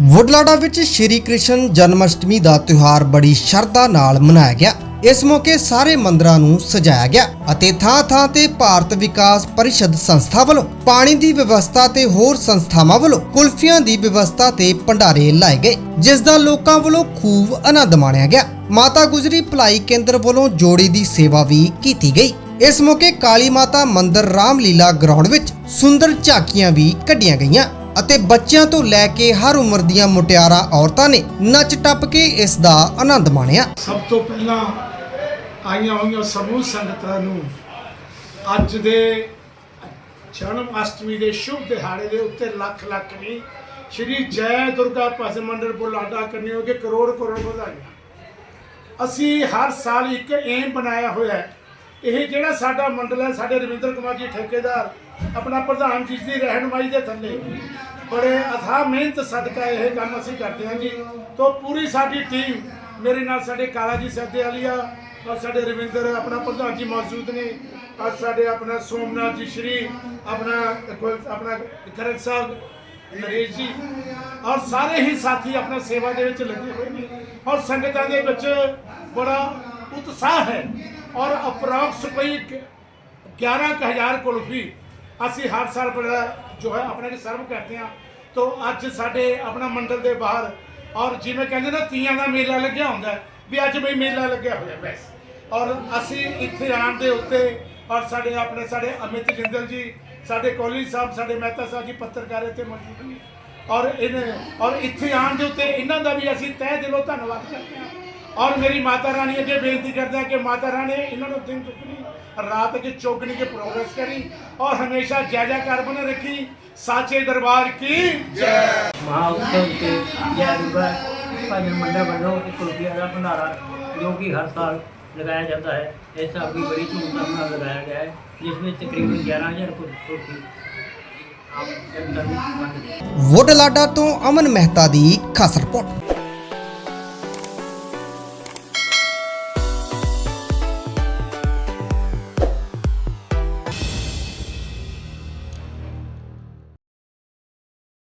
ਵੁਡਲਾਡਾ ਵਿੱਚ ਸ਼੍ਰੀ ਕ੍ਰਿਸ਼ਨ ਜਨਮ ਅਸ਼ਟਮੀ ਦਾ ਤਿਉਹਾਰ ਬੜੀ ਸ਼ਰਧਾ ਨਾਲ ਮਨਾਇਆ ਗਿਆ। ਇਸ ਮੌਕੇ ਸਾਰੇ ਮੰਦਰਾਂ ਨੂੰ ਸਜਾਇਆ ਗਿਆ ਅਤੇ ਥਾਂ-ਥਾਂ ਤੇ ਭਾਰਤ ਵਿਕਾਸ ਪਰਿਸ਼ਦ ਸੰਸਥਾ ਵੱਲੋਂ ਪਾਣੀ ਦੀ ਵਿਵਸਥਾ ਤੇ ਹੋਰ ਸੰਸਥਾਵਾਂ ਵੱਲੋਂ ਕੁਲਫੀਆਂ ਦੀ ਵਿਵਸਥਾ ਤੇ ਭੰਡਾਰੇ ਲਾਏ ਗਏ, ਜਿਸ ਦਾ ਲੋਕਾਂ ਵੱਲੋਂ ਖੂਬ ਆਨੰਦ ਮਾਣਿਆ ਗਿਆ। ਮਾਤਾ ਗੁਜਰੀ ਭਲਾਈ ਕੇਂਦਰ ਵੱਲੋਂ ਜੋੜੀ ਦੀ ਸੇਵਾ ਵੀ ਕੀਤੀ ਗਈ। ਇਸ ਮੌਕੇ ਕਾਲੀ ਮਾਤਾ ਮੰਦਿਰ ਰਾਮਲੀਲਾ ਗਰਾਊਂਡ ਵਿੱਚ ਸੁੰਦਰ ਝਾਕੀਆਂ ਵੀ ਕੱਢੀਆਂ ਗਈਆਂ। ਅਤੇ ਬੱਚਿਆਂ ਤੋਂ ਲੈ ਕੇ ਹਰ ਉਮਰ ਦੀਆਂ ਮੁਟਿਆਰਾਂ ਔਰਤਾਂ ਨੇ ਨੱਚ ਟੱਪ ਕੇ ਇਸ ਦਾ ਆਨੰਦ ਮਾਣਿਆ। ਸਭ ਤੋਂ ਪਹਿਲਾਂ ਆਈਆਂ ਹੋਈਆਂ ਸਮੂਹ ਸੰਗਤਾਂ ਨੂੰ ਅੱਜ ਦੇ ਜਨਮ ਅਸ਼ਟਮੀ ਦੇ ਸ਼ੁਭ ਦਿਹਾੜੇ ਦੇ ਉੱਤੇ ਲੱਖ ਲੱਖ ਨਹੀਂ, ਸ਼੍ਰੀ ਜੈ ਦੁਰਗਾ ਭਜਨ ਮੰਡਲ ਬੁਲਾਡਾ ਕਰਨੇ ਹੋਗੇ ਕਰੋੜ ਕਰੋੜ ਵਧਾਈਆਂ। ਅਸੀਂ ਹਰ ਸਾਲ ਇੱਕ ਏਮ ਬਣਾਇਆ ਹੋਇਆ ਹੈ ਇਹ ਜਿਹੜਾ ਸਾਡਾ ਮੰਡਲ ਹੈ, ਸਾਡੇ ਰਵਿੰਦਰ ਕੁਮਾਰ ਜੀ ਠੇਕੇਦਾਰ, ਆਪਣਾ ਪ੍ਰਧਾਨ ਜੀ ਦੀ ਰਹਿਨਮਾਈ ਦੇ ਥੱਲੇ। ਬੜੇ ਅਥਾਹ ਮਿਹਨਤ ਸਦਕਾ ਇਹ ਕੰਮ ਅਸੀਂ ਕਰਦੇ ਹਾਂ ਜੀ। ਤੋਂ ਪੂਰੀ ਸਾਡੀ ਟੀਮ ਮੇਰੇ ਨਾਲ ਸਾਡੇ ਕਾਲਾ ਜੀ ਸੱਦੇ ਵਾਲੀਆ ਔਰ ਸਾਡੇ ਰਵਿੰਦਰ ਆਪਣਾ ਪ੍ਰਧਾਨ ਜੀ ਮੌਜੂਦ ਨੇ, ਔਰ ਸਾਡੇ ਆਪਣਾ ਸੋਮਨਾਥ ਜੀ ਸ਼੍ਰੀ, ਆਪਣਾ ਆਪਣਾ ਕਰਨ ਸਾਹਿਬ, ਨਰੇਸ਼ ਜੀ, ਔਰ ਸਾਰੇ ਹੀ ਸਾਥੀ ਆਪਣਾ ਸੇਵਾ ਦੇ ਵਿੱਚ ਲੱਗੇ ਹੋਏ ਨੇ। ਔਰ ਸੰਗਤਾਂ ਦੇ ਵਿੱਚ ਬੜਾ ਉਤਸ਼ਾਹ ਹੈ। ਔਰ ਅਪਰੋਕਸ ਕੋਈ 11000 ਕੁਲਫੀ ਅਸੀਂ ਹਰ ਸਾਲ ਬੜਾ ਜੋ ਹੈ ਆਪਣੇ ਲਈ ਸਰਵ ਕਰਦੇ ਹਾਂ। ਤੋਂ ਅੱਜ ਸਾਡੇ ਆਪਣਾ ਮੰਡਲ ਦੇ ਬਾਹਰ ਔਰ ਜਿਵੇਂ ਕਹਿੰਦੇ ਨਾ ਤੀਆਂ ਦਾ ਮੇਲਾ ਲੱਗਿਆ ਹੁੰਦਾ ਵੀ ਅੱਜ ਵੀ ਮੇਲਾ ਲੱਗਿਆ ਹੋਇਆ ਬਸ। ਔਰ ਅਸੀਂ ਇੱਥੇ ਆਉਣ ਦੇ ਉੱਤੇ ਔਰ ਸਾਡੇ ਆਪਣੇ ਸਾਡੇ ਅਮਿਤ ਜਿੰਦਲ ਜੀ, ਸਾਡੇ ਕੋਹਲੀ ਸਾਹਿਬ, ਸਾਡੇ ਮਹਿਤਾ ਸਾਹਿਬ ਜੀ ਪੱਤਰਕਾਰ ਇੱਥੇ ਮੌਜੂਦ ਨੇ। ਔਰ ਇਹਨੇ ਔਰ ਇੱਥੇ ਆਉਣ ਦੇ ਉੱਤੇ ਇਹਨਾਂ ਦਾ ਵੀ ਅਸੀਂ ਤਹਿ ਦਿਲੋਂ ਧੰਨਵਾਦ ਕਰਦੇ ਹਾਂ। ਔਰ ਮੇਰੀ ਮਾਤਾ ਰਾਣੀ ਅੱਗੇ ਬੇਨਤੀ ਕਰਦੇ ਹਾਂ ਕਿ ਮਾਤਾ ਰਾਣੀ ਇਹਨਾਂ ਨੂੰ ਦਿਨ ਦੁੱਗਣੀ ਰਾਤ ਕੇ ਚੌਗਣੀ ਕੇ ਪ੍ਰੋਗਰੈਸ ਕਰੀ ਔਰ ਹਮੇਸ਼ਾ ਜੈ ਜੈਕਾਰ ਬਣੇ ਰੱਖੀ। ਸਾਚੇ ਦਰਬਾਰ ਕੀ? ਮਹਾ ਉਤਸਵ ਤੇ ਜੈ ਦੁਰਗਾ ਭਜਨ ਮੰਡਲ ਵੱਲੋਂ ਇੱਕ ਕੁਲਫੀਆਂ ਦਾ ਭੰਡਾਰਾ ਜੋ ਕਿ ਹਰ ਸਾਲ ਲਗਾਇਆ ਜਾਂਦਾ ਹੈ। ਇਸ ਸਾਲ ਵੀ ਬੜੀ ਧੂਮਧਾਮ ਨਾਲ ਲਗਾਇਆ ਗਿਆ ਹੈ ਜਿਸ ਵਿੱਚ ਤਕਰੀਬਨ 11000 ਕੁ- ਕੁਲਫੀ ਆਮ ਜਨਤਾ ਨੂੰ ਵੰਡੀ ਗਈ ਵੁਡਲਾਡਾ ਤੋਂ ਅਮਨ ਮਹਿਤਾ ਦੀ ਖਾਸ ਰਿਪੋਰਟ।